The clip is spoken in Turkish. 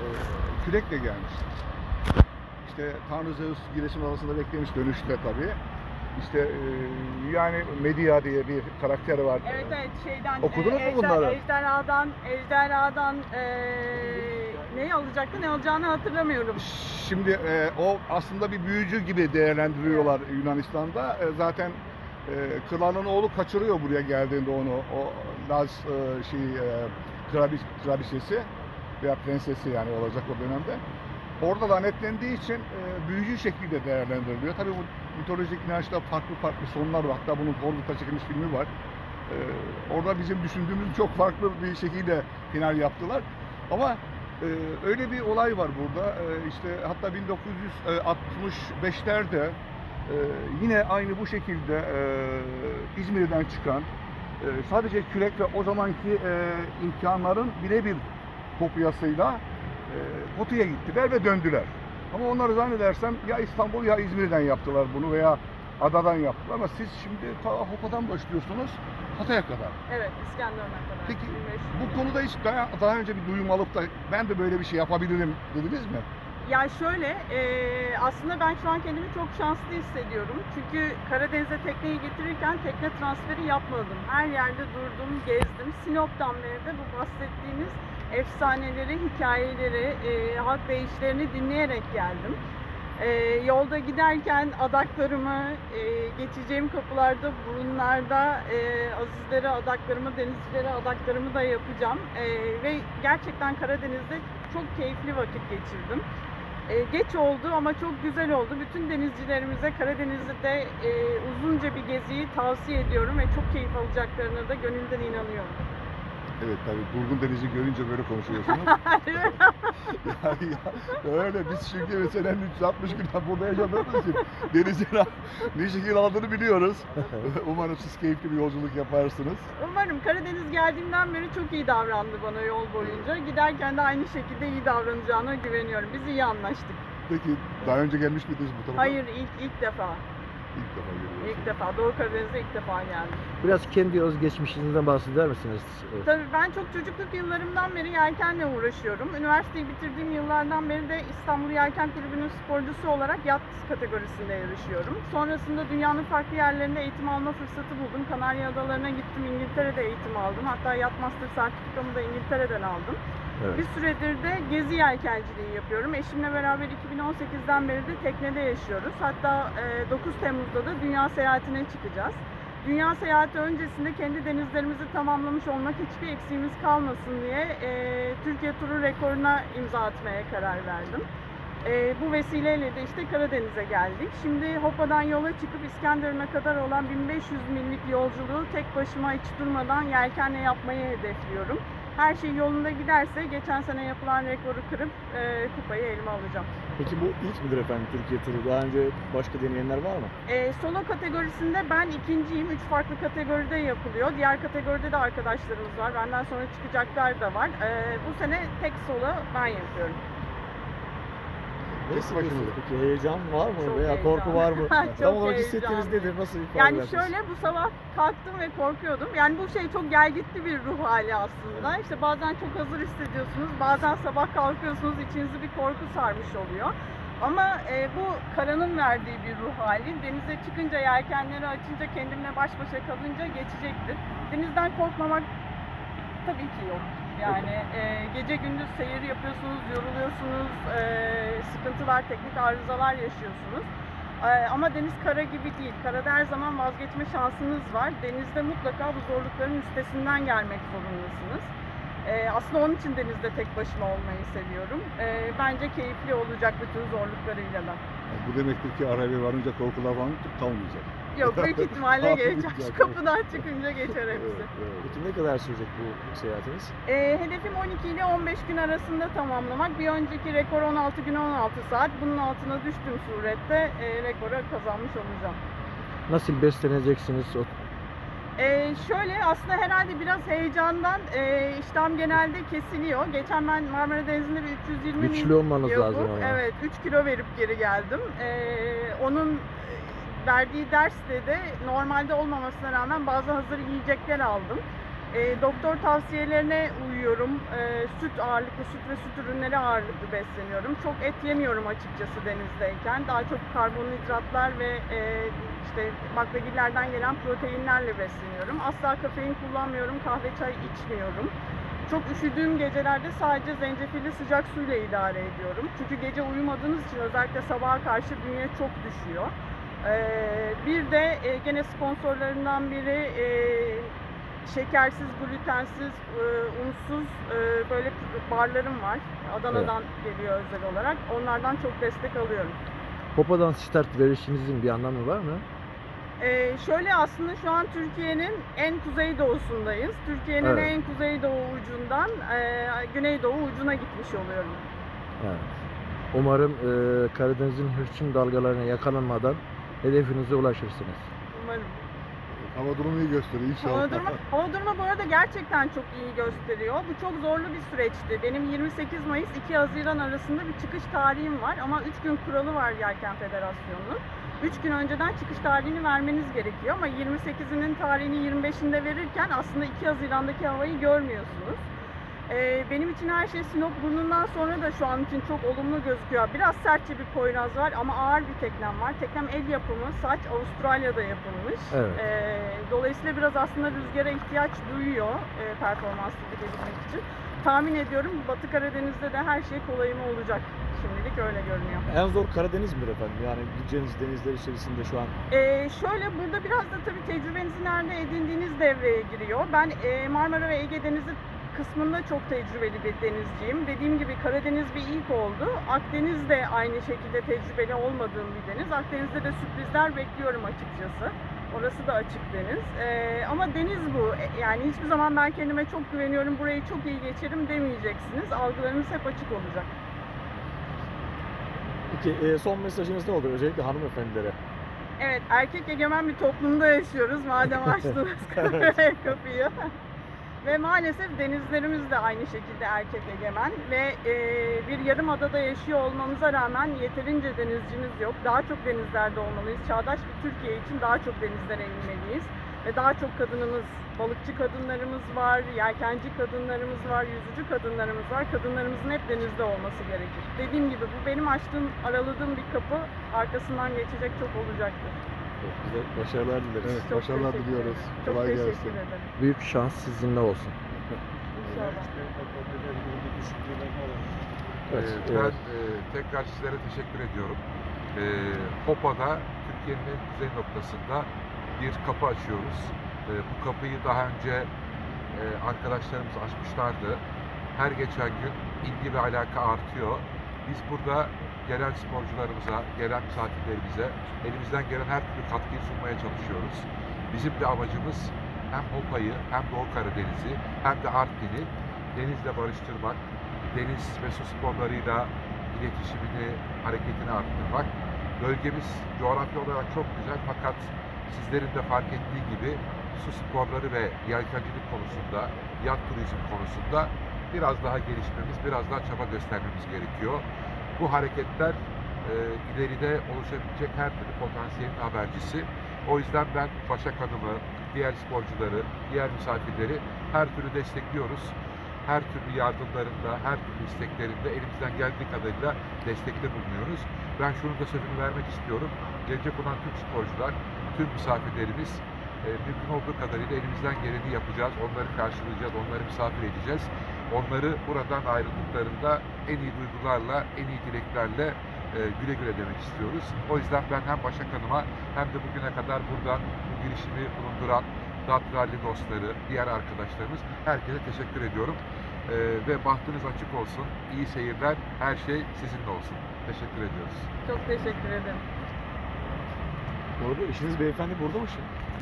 e, kürekle gelmiş. İşte Tanrı Zeus Giresun arasında beklemiş dönüşte tabii. İşte e, yani Medea diye bir karakter var. Evet evet şeyden Okudunuz mu ejder- bunları? Ejderhadan ejderhadan eee neyi alacaktı ne alacağını hatırlamıyorum. Şimdi e, o aslında bir büyücü gibi değerlendiriyorlar Yunanistan'da. E, zaten e, kralın oğlu kaçırıyor buraya geldiğinde onu. O Laz e, şey e, krabi, kraliçesi veya prensesi yani olacak o dönemde. Orada lanetlendiği için e, büyücü şekilde değerlendiriliyor. Tabii bu mitolojik inançta farklı farklı sonlar var. Hatta bunun Hollywood'da çekilmiş filmi var. E, orada bizim düşündüğümüz çok farklı bir şekilde final yaptılar. Ama ee, öyle bir olay var burada. Ee, işte hatta 1965'lerde e, yine aynı bu şekilde e, İzmir'den çıkan e, sadece kürek ve o zamanki e, imkanların birebir kopyasıyla e, Batı'ya gittiler ve döndüler. Ama onları zannedersem ya İstanbul ya İzmir'den yaptılar bunu veya adadan yaptılar ama siz şimdi ta Hopa'dan başlıyorsunuz Hatay'a kadar. Evet İskenderun'a kadar. Peki 1500 bu konuda hiç daha, daha önce bir duyum alıp da ben de böyle bir şey yapabilirim dediniz mi? Ya şöyle, eee, aslında ben şu an kendimi çok şanslı hissediyorum. Çünkü Karadeniz'e tekneyi getirirken tekne transferi yapmadım. Her yerde durdum, gezdim. Sinop'tan beri de bu bahsettiğiniz efsaneleri, hikayeleri, eee halk deyişlerini dinleyerek geldim. Eee, yolda giderken adaklarımı, eee, geçeceğim kapılarda, burunlarda eee azizlere adaklarımı, denizcilere adaklarımı da yapacağım. Eee, ve gerçekten Karadeniz'de çok keyifli vakit geçirdim. Ee, geç oldu ama çok güzel oldu. Bütün denizcilerimize Karadeniz'de e, uzunca bir geziyi tavsiye ediyorum ve çok keyif alacaklarına da gönülden inanıyorum. Evet tabii Durgun Deniz'i görünce böyle konuşuyorsunuz. yani ya, öyle biz çünkü mesela 360 gün burada yaşadığımız için denizin ne şekil aldığını biliyoruz. Umarım siz keyifli bir yolculuk yaparsınız. Umarım Karadeniz geldiğimden beri çok iyi davrandı bana yol boyunca. Giderken de aynı şekilde iyi davranacağına güveniyorum. Biz iyi anlaştık. Peki daha önce gelmiş miydiniz bu tarafa? Hayır ilk ilk defa. İlk defa geliyorsunuz. İlk defa Doğu Karadeniz'e ilk defa geldim. Biraz kendi özgeçmişinizden bahseder misiniz? Tabii ben çok çocukluk yıllarımdan beri yelkenle uğraşıyorum. Üniversiteyi bitirdiğim yıllardan beri de İstanbul Yelken Kulübü'nün sporcusu olarak yat kategorisinde yarışıyorum. Sonrasında dünyanın farklı yerlerinde eğitim alma fırsatı buldum. Kanarya Adaları'na gittim, İngiltere'de eğitim aldım. Hatta Yacht Master sertifikamı da İngiltere'den aldım. Evet. Bir süredir de gezi yelkenciliği yapıyorum. Eşimle beraber 2018'den beri de teknede yaşıyoruz. Hatta e, 9 Temmuz'da da dünya seyahatine çıkacağız. Dünya seyahati öncesinde kendi denizlerimizi tamamlamış olmak hiçbir eksiğimiz kalmasın diye e, Türkiye turu rekoruna imza atmaya karar verdim. E, bu vesileyle de işte Karadeniz'e geldik. Şimdi Hopa'dan yola çıkıp İskenderun'a kadar olan 1500 millik yolculuğu tek başıma hiç durmadan yelkenle yapmayı hedefliyorum. Her şey yolunda giderse geçen sene yapılan rekoru kırıp e, kupayı elime alacağım. Peki bu ilk midir efendim Türkiye turu? Daha önce başka deneyenler var mı? E, solo kategorisinde ben ikinciyim. Üç farklı kategoride yapılıyor. Diğer kategoride de arkadaşlarımız var. Benden sonra çıkacaklar da var. E, bu sene tek solo ben yapıyorum. Hissediyorsunuz başınıza. peki? Heyecan var mı? Çok Veya korku var mı? Çok Tam olarak heyecanlı. hissettiğiniz nedir? Nasıl ifade Yani edersiniz? şöyle bu sabah kalktım ve korkuyordum. Yani bu şey çok gelgitli bir ruh hali aslında. İşte bazen çok hazır hissediyorsunuz. Bazen sabah kalkıyorsunuz içinizi bir korku sarmış oluyor. Ama e, bu karanın verdiği bir ruh hali. Denize çıkınca, yelkenleri açınca, kendimle baş başa kalınca geçecektir. Denizden korkmamak tabii ki yok. Yani e, gece gündüz seyir yapıyorsunuz, yoruluyorsunuz, e, sıkıntılar, teknik arızalar yaşıyorsunuz. E, ama deniz kara gibi değil. Karada her zaman vazgeçme şansınız var. Denizde mutlaka bu zorlukların üstesinden gelmek zorundasınız. E, aslında onun için denizde tek başıma olmayı seviyorum. E, bence keyifli olacak bütün zorluklarıyla da. Bu demektir ki araya varınca korkular falan kalmayacak. Yok büyük ihtimalle geçer. Şu kapıdan çıkınca geçer hepsi. Evet, evet. Peki ne kadar sürecek bu seyahatiniz? E, hedefim 12 ile 15 gün arasında tamamlamak. Bir önceki rekor 16 gün 16 saat. Bunun altına düştüğüm surette e, rekora kazanmış olacağım. Nasıl besleneceksiniz? O- E, şöyle aslında herhalde biraz heyecandan e, iştahım genelde kesiliyor. Geçen ben Marmara Denizi'nde bir 320 mil Güçlü olmanız lazım ama. Evet 3 kilo verip geri geldim. E, onun verdiği derste de normalde olmamasına rağmen bazı hazır yiyecekler aldım. E, doktor tavsiyelerine uyuyorum. E, süt ağırlıklı, süt ve süt ürünleri ağırlıklı besleniyorum. Çok et yemiyorum açıkçası denizdeyken. Daha çok karbonhidratlar ve e, işte baklagillerden gelen proteinlerle besleniyorum. Asla kafein kullanmıyorum, kahve çay içmiyorum. Çok üşüdüğüm gecelerde sadece zencefilli sıcak suyla idare ediyorum. Çünkü gece uyumadığınız için özellikle sabaha karşı bünye çok düşüyor. Ee, bir de e, gene sponsorlarından biri e, şekersiz, glutensiz, e, unsuz böyle barlarım var. Adana'dan geliyor özel olarak. Onlardan çok destek alıyorum. Hopadan start verişinizin bir anlamı var mı? Ee, şöyle aslında şu an Türkiye'nin en kuzeydoğusundayız. Türkiye'nin Evet. en kuzeydoğu ucundan e, güneydoğu ucuna gitmiş oluyorum. Evet. Umarım e, Karadeniz'in hırçın dalgalarına yakalanmadan hedefinize ulaşırsınız. Umarım. Hava durumu iyi gösteriyor inşallah. Hava durumu, hava durumu bu arada gerçekten çok iyi gösteriyor. Bu çok zorlu bir süreçti. Benim 28 Mayıs 2 Haziran arasında bir çıkış tarihim var ama 3 gün kuralı var Yelken Federasyonu'nun. 3 gün önceden çıkış tarihini vermeniz gerekiyor ama 28'inin tarihini 25'inde verirken aslında 2 Haziran'daki havayı görmüyorsunuz. Ee, benim için her şey Sinop burnundan sonra da şu an için çok olumlu gözüküyor. Biraz sertçe bir Poyraz var ama ağır bir teknem var. Teknem el yapımı, saç Avustralya'da yapılmış. Evet. Ee, dolayısıyla biraz aslında rüzgara ihtiyaç duyuyor e, performanslı gidebilmek için. Tahmin ediyorum Batı Karadeniz'de de her şey kolayıma olacak. Şimdilik öyle görünüyor. En zor Karadeniz midir efendim? Yani gideceğiniz denizler içerisinde şu an Ee, şöyle burada biraz da tabii tecrübenizi nerede edindiğiniz devreye giriyor. Ben e, Marmara ve Ege Denizi kısmında çok tecrübeli bir denizciyim. Dediğim gibi Karadeniz bir ilk oldu. Akdeniz de aynı şekilde tecrübeli olmadığım bir deniz. Akdeniz'de de sürprizler bekliyorum açıkçası. Orası da açık deniz. Ee, ama deniz bu. E, Yani hiçbir zaman ben kendime çok güveniyorum, burayı çok iyi geçerim demeyeceksiniz. Algılarınız hep açık olacak. Peki e, son mesajınız ne olur? Özellikle hanımefendilere. Evet, erkek egemen bir toplumda yaşıyoruz. Madem açtınız kapıyı. Ve maalesef denizlerimiz de aynı şekilde erkek egemen ve e, bir yarım adada yaşıyor olmamıza rağmen yeterince denizcimiz yok. Daha çok denizlerde olmalıyız. Çağdaş bir Türkiye için daha çok denizlere inmeliyiz. Ve daha çok kadınımız, balıkçı kadınlarımız var, yelkenci kadınlarımız var, yüzücü kadınlarımız var. Kadınlarımızın hep denizde olması gerekir. Dediğim gibi bu benim açtığım, araladığım bir kapı. Arkasından geçecek çok olacaktır. Güzel. Başarılar dileriz. Evet, Çok başarılar teşekkür diliyoruz. ederim. Çok Kolay teşekkür gelsin. ederim. Büyük şans sizinle olsun. İnşallah. Evet, Ee, evet. Ben e, tekrar sizlere teşekkür ediyorum. Ee, Hopa'da Türkiye'nin en kuzey noktasında bir kapı açıyoruz. Ee, bu kapıyı daha önce e, arkadaşlarımız açmışlardı. Her geçen gün ilgi ve alaka artıyor. Biz burada gelen sporcularımıza, gelen misafirlerimize elimizden gelen her türlü katkıyı sunmaya çalışıyoruz. Bizim de amacımız hem Hopa'yı hem Doğu Karadeniz'i hem de Artvin'i denizle barıştırmak, deniz ve su sporlarıyla iletişimini, hareketini arttırmak. Bölgemiz coğrafya olarak çok güzel fakat sizlerin de fark ettiği gibi su sporları ve yelkencilik konusunda, yat turizm konusunda biraz daha gelişmemiz, biraz daha çaba göstermemiz gerekiyor. Bu hareketler e, ileride oluşabilecek her türlü potansiyelin habercisi. O yüzden ben Başak Hanım'ı, diğer sporcuları, diğer misafirleri her türlü destekliyoruz her türlü yardımlarında, her türlü isteklerinde elimizden geldiği kadarıyla destekte bulunuyoruz. Ben şunu da sözünü vermek istiyorum. Gelecek olan tüm sporcular, tüm misafirlerimiz e, mümkün olduğu kadarıyla elimizden geleni yapacağız. Onları karşılayacağız, onları misafir edeceğiz. Onları buradan ayrıldıklarında en iyi duygularla, en iyi dileklerle e, güle güle demek istiyoruz. O yüzden ben hem Başak Hanım'a hem de bugüne kadar buradan bu girişimi bulunduran Dat Rally dostları, diğer arkadaşlarımız herkese teşekkür ediyorum. Ee, ve bahtınız açık olsun. İyi seyirler. Her şey sizinle olsun. Teşekkür ediyoruz. Çok teşekkür ederim. Bu arada eşiniz beyefendi burada mı şimdi?